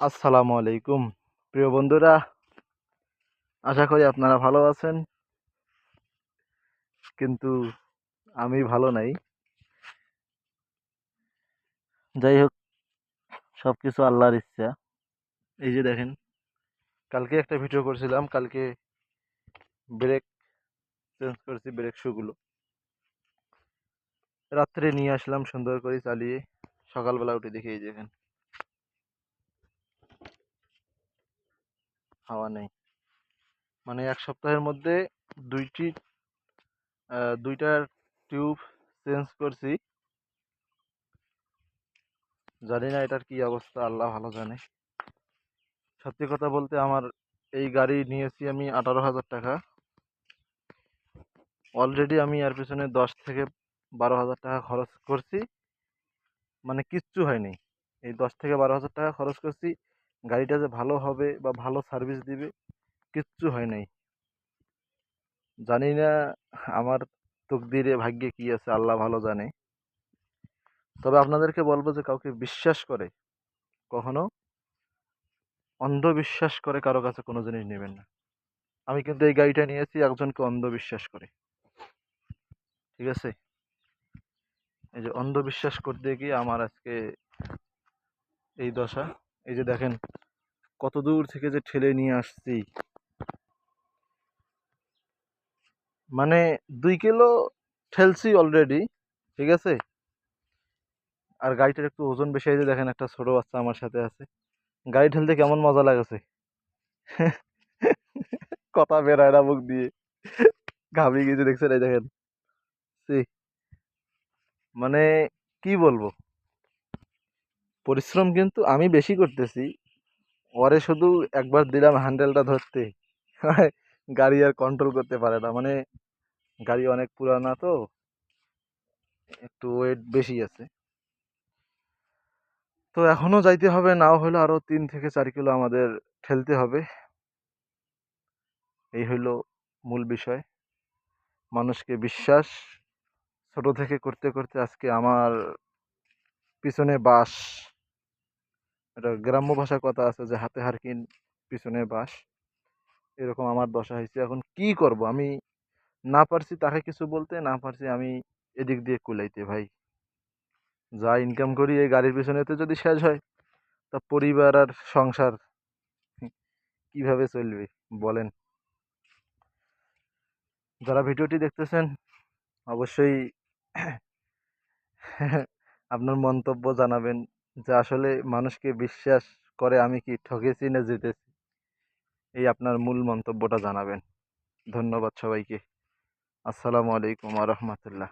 আসসালামু আলাইকুম। প্রিয় বন্ধুরা, আশা করি আপনারা ভালো আছেন। কিন্তু আমি ভালো নাই। যাই হোক সব কিছু আল্লাহর ইচ্ছা। এই যে দেখেন, কালকে একটা ভিডিও করছিলাম, কালকে ব্রেক চেঞ্জ করেছি ব্রেক শুগুলো রাত্রে নিয়ে আসলাম সুন্দর করে চালিয়ে, সকালবেলা উঠে দেখি এই যে দেখেন। হাওয়া নেই। মানে এক সপ্তাহের মধ্যে দুইটি দুইটার টিউব চেঞ্জ করছি। জানি না এটার কি অবস্থা, আল্লাহ ভালো জানে। সত্যি কথা বলতে আমার এই গাড়ি নিয়েছি আমি আঠারো হাজার টাকা। অলরেডি আমি এর পিছনে দশ থেকে বারো হাজার টাকা খরচ করছি। মানে কিচ্ছু হয়নি। এই দশ থেকে বারো হাজার টাকা খরচ করছি। গাড়িটা যে ভালো হবে বা ভালো সার্ভিস দিবে, কিচ্ছু হয় নাই। জানি না আমার তকদিরে ভাগ্যে কি আছে, আল্লাহ ভালো জানে। তবে আপনাদেরকে বলব যে কাউকে বিশ্বাস করে, কখনো অন্ধবিশ্বাস করে কারও কাছে কোনো জিনিস নেবেন না। আমি কিন্তু এই গাড়িটা নিয়েছি, একজনকে অন্ধবিশ্বাস করে। ঠিক আছে? এই যে অন্ধবিশ্বাস করতে গিয়ে আমার আজকে এই দশা। এই যে দেখেন কত দূর থেকে যে ঠেলে নিয়ে আসছি। মানে দুই কিলো ঠেলছি অলরেডি ঠিক আছে? আর গাড়িটার একটু ওজন বেশি যে দেখেন একটা ছোট বাচ্চা আমার সাথে আছে। গাড়ি ঠেলতে কেমন মজা লাগছে? কথা বেরোয় না মুখ দিয়ে। ঘামিয়ে গেছে দেখছেন? এই দেখেন। ছি, মানে কি বলব? পরিশ্রম কিন্তু আমি বেশি করতেছি। ওরে শুধু একবার দিলাম হ্যান্ডেলটা ধরতে। গাড়ি আর কন্ট্রোল করতে পারে না। মানে গাড়ি অনেক পুরানা তো, একটু ওয়েট বেশি আছে। তো এখনও যাইতে হবে নাও হলে আরও তিন থেকে চার কিলো আমাদের ঠেলতে হবে। এই হইল মূল বিষয়। মানুষকে বিশ্বাস, ছোট থেকে করতে করতে আজকে আমার পিছনে বাস। এটা গ্রাম্য ভাষায় কথা আছে যে, হাতে হারকিন, পিছনে বাস এরকম আমার দশা হয়েছে। এখন কি করব? আমি না পারছি তাকে কিছু বলতে, না পারছি আমি এদিক দিয়ে কুলাইতে, ভাই। যা ইনকাম করি এই গাড়ির পিছনেতে যদি শেষ হয়, তা পরিবার আর সংসার কীভাবে চলবে? বলেন। যারা ভিডিওটি দেখতেছেন, অবশ্যই আপনার মন্তব্য জানাবেন। যে আসলে মানুষকে বিশ্বাস করে আমি কি ঠকেছি না জিতেছি এই আপনার মূল মন্তব্যটা জানাবেন। ধন্যবাদ সবাইকে। আসসালামু আলাইকুম রহমতুল্লাহ।